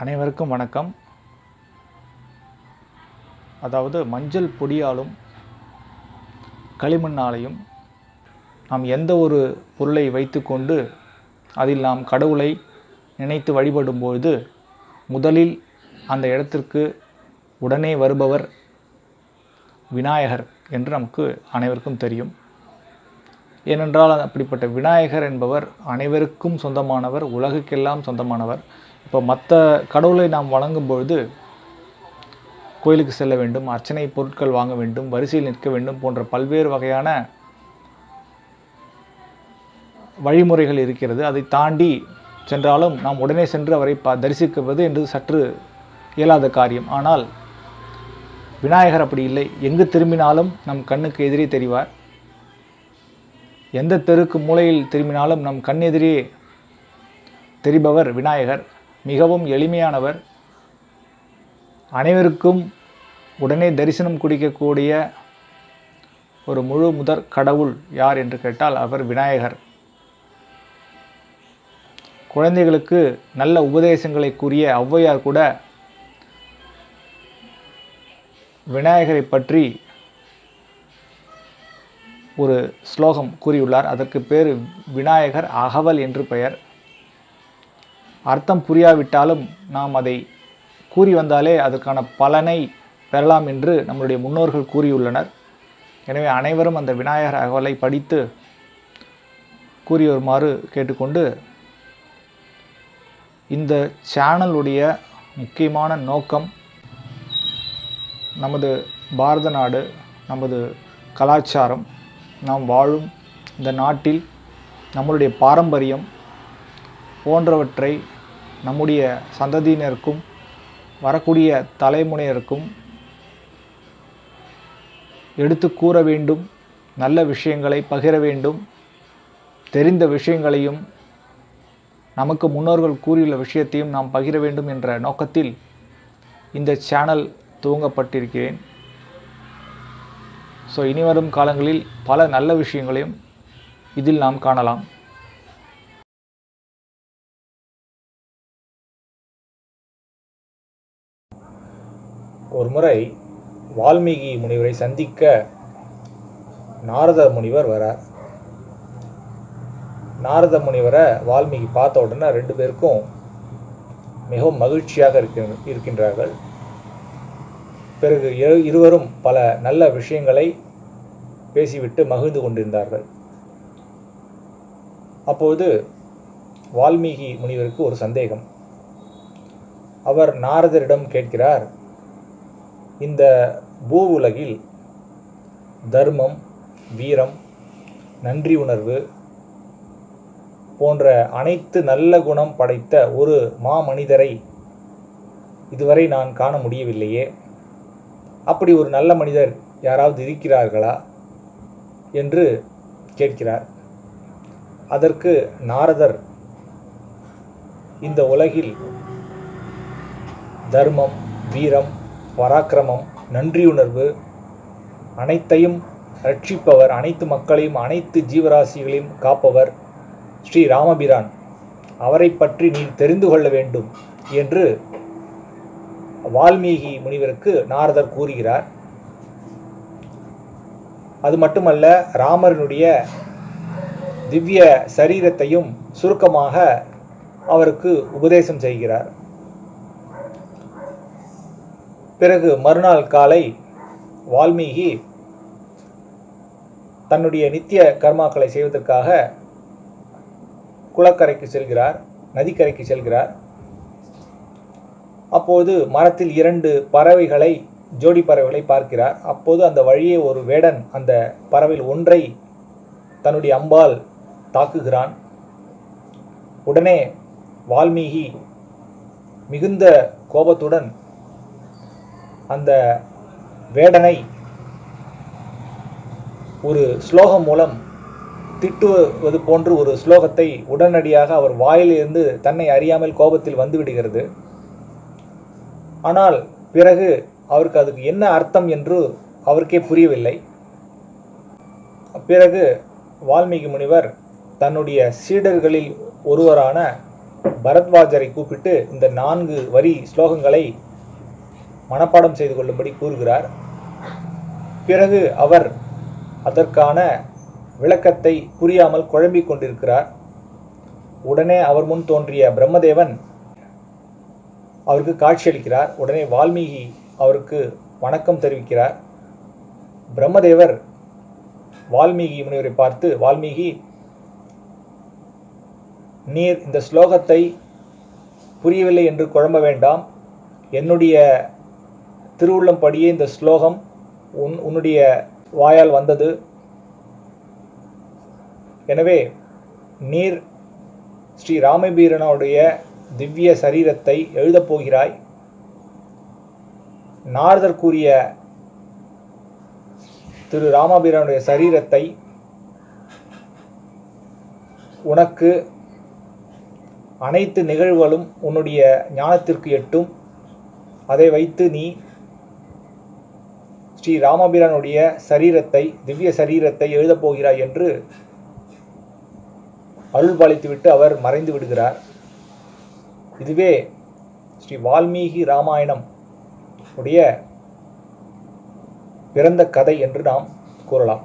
அனைவருக்கும் வணக்கம். அதாவது மஞ்சள் பொடியாலும் களிமண்ணாலையும் நாம் எந்த ஒரு பொருளை வைத்துக்கொண்டு அதில் நாம் கடவுளை நினைத்து வழிபடும்பொழுது முதலில் அந்த இடத்திற்கு உடனே வருபவர் விநாயகர் என்று நமக்கு அனைவருக்கும் தெரியும். ஏனென்றால் அப்படிப்பட்ட விநாயகர் என்பவர் அனைவருக்கும் சொந்தமானவர் உலகுக்கெல்லாம் சொந்தமானவர். இப்போ மற்ற கடவுளை நாம் வணங்கும் பொழுது கோயிலுக்கு செல்ல வேண்டும் அர்ச்சனை பொருட்கள் வாங்க வேண்டும் வரிசையில் நிற்க வேண்டும் போன்ற பல்வேறு வகையான வழிமுறைகள் இருக்கிறது. அதை தாண்டி சென்றாலும் நாம் உடனே சென்று அவரை ப தரிசிக்குவது என்று சற்று இயலாத காரியம். ஆனால் விநாயகர் அப்படி இல்லை. எங்கு திரும்பினாலும் நம் கண்ணுக்கு எதிரே தெரிவார். எந்த தெருக்கு மூலையில் திரும்பினாலும் நம் கண் எதிரே தெரிபவர் விநாயகர். மிகவும் எளிமையானவர். அனைவருக்கும் உடனே தரிசனம் குடிக்கக்கூடிய ஒரு முழு முதற் கடவுள் யார் என்று கேட்டால் அவர் விநாயகர். குழந்தைகளுக்கு நல்ல உபதேசங்களை கூறிய ஔவையார் கூட விநாயகரை பற்றி ஒரு ஸ்லோகம் கூறியுள்ளார். அதற்கு பேர் விநாயகர் அகவல் என்று பெயர். அர்த்தம் புரியாவிட்டாலும் நாம் அதை கூறி வந்தாலே அதற்கான பலனை பெறலாம் என்று நம்முடைய முன்னோர்கள் கூறியுள்ளனர். எனவே அனைவரும் அந்த விநாயகர் அகவலை படித்து கூறி வருமாறு கேட்டுக்கொண்டு இந்த சேனலுடைய முக்கியமான நோக்கம் நமது பாரத நாடு நமது கலாச்சாரம் நாம் வாழும் இந்த நாட்டில் நம்மளுடைய பாரம்பரியம் போன்றவற்றை நம்முடைய சந்ததியினருக்கும் வரக்கூடிய தலைமுறையினருக்கும் எடுத்து கூற வேண்டும் நல்ல விஷயங்களை பகிர வேண்டும் தெரிந்த விஷயங்களையும் நமக்கு முன்னோர்கள் கூறியுள்ள விஷயத்தையும் நாம் பகிர வேண்டும் என்ற நோக்கத்தில் இந்த சேனல் துவங்கப்பட்டிருக்கிறேன். ஸோ இனிவரும் காலங்களில் பல நல்ல விஷயங்களையும் இதில் நாம் காணலாம். ஒரு முறை வால்மீகி முனிவரை சந்திக்க நாரத முனிவர் வரார். நாரத முனிவரை வால்மீகி பார்த்த உடனே ரெண்டு பேருக்கும் மிகவும் மகிழ்ச்சியாக இருக்க இருக்கின்றார்கள். பிறகு இரு- இருவரும் பல நல்ல விஷயங்களை பேசிவிட்டு மகிழ்ந்து கொண்டிருந்தார்கள். அப்போது வால்மீகி முனிவருக்கு ஒரு சந்தேகம். அவர் நாரதரிடம் கேட்கிறார் இந்த பூ உலகில் தர்மம் வீரம் நன்றி உணர்வு போன்ற அனைத்து நல்ல குணம் படைத்த ஒரு மாமனிதரை இதுவரை நான் காண முடியவில்லையே. அப்படி ஒரு நல்ல மனிதர் யாராவது இருக்கிறார்களா என்று கேட்கிறார். அதற்கு நாரதர் இந்த உலகில் தர்மம் வீரம் பராக்கிரமம் நன்றியுணர்வு அனைத்தையும் ரட்சிப்பவர் அனைத்து மக்களையும் அனைத்து ஜீவராசிகளையும் காப்பவர் ஸ்ரீ ராமபிரான். அவரை பற்றி நீ தெரிந்து கொள்ள வேண்டும் என்று வால்மீகி முனிவருக்கு நாரதர் கூறுகிறார். அது மட்டுமல்ல ராமரனுடைய திவ்ய சரீரத்தையும் சுருக்கமாக அவருக்கு உபதேசம் செய்கிறார். பிறகு மறுநாள் காலை வால்மீகி தன்னுடைய நித்திய கர்மாக்களை செய்வதற்காக குளக்கரைக்கு செல்கிறார் நதிக்கரைக்கு செல்கிறார். அப்போது மரத்தில் இரண்டு பறவைகளை ஜோடி பறவைகளை பார்க்கிறார். அப்போது அந்த வழியே ஒரு வேடன் அந்த பறவையில் ஒன்றை தன்னுடைய அம்பால் தாக்குகிறான். உடனே வால்மீகி மிகுந்த கோபத்துடன் அந்த வேடனை ஒரு ஸ்லோகம் மூலம் திட்டுவது போன்று ஒரு ஸ்லோகத்தை உடனடியாக அவர் வாயிலிருந்து தன்னை அறியாமல் கோபத்தில் வந்து விடுகிறது. ஆனால் பிறகு அவருக்கு அதுக்கு என்ன அர்த்தம் என்று அவருக்கே புரியவில்லை. பிறகு வால்மீகி முனிவர் தன்னுடைய சீடர்களில் ஒருவரான பரத்வாஜரை கூப்பிட்டு இந்த நான்கு வரி ஸ்லோகங்களை மனப்பாடம் செய்து கொள்ளும்படி கூறுகிறார். பிறகு அவர் அதற்கான விளக்கத்தை புரியாமல் குழம்பிக் கொண்டிருக்கிறார். உடனே அவர் முன் தோன்றிய பிரம்மதேவன் அவருக்கு காட்சியளிக்கிறார் உடனே வால்மீகி அவருக்கு வணக்கம் தெரிவிக்கிறார். பிரம்மதேவர் வால்மீகி முனிவரை பார்த்து வால்மீகி நீர் இந்த ஸ்லோகத்தை புரியவில்லை என்று குழம்ப வேண்டாம். என்னுடைய திருவுள்ளம்படியே இந்த ஸ்லோகம் உன் உன்னுடைய வாயால் வந்தது. எனவே நீர் ஸ்ரீ ராமபீரனுடைய திவ்ய சரீரத்தை எழுதப் போகிறாய். நாரதர் கூறிய திரு ராமபீரனுடைய சரீரத்தை உனக்கு அனைத்து நிகழ்வுகளும் உன்னுடைய ஞானத்திற்கு எட்டும். அதை வைத்து நீ ஸ்ரீ ராமபிரானுடைய சரீரத்தை திவ்ய சரீரத்தை எழுதப்போகிறாய் என்று அருள் பாலித்துவிட்டு அவர் மறைந்து விடுகிறார். இதுவே ஸ்ரீ வால்மீகி ராமாயணம் உடைய பிறந்த கதை என்று நாம் கூறலாம்.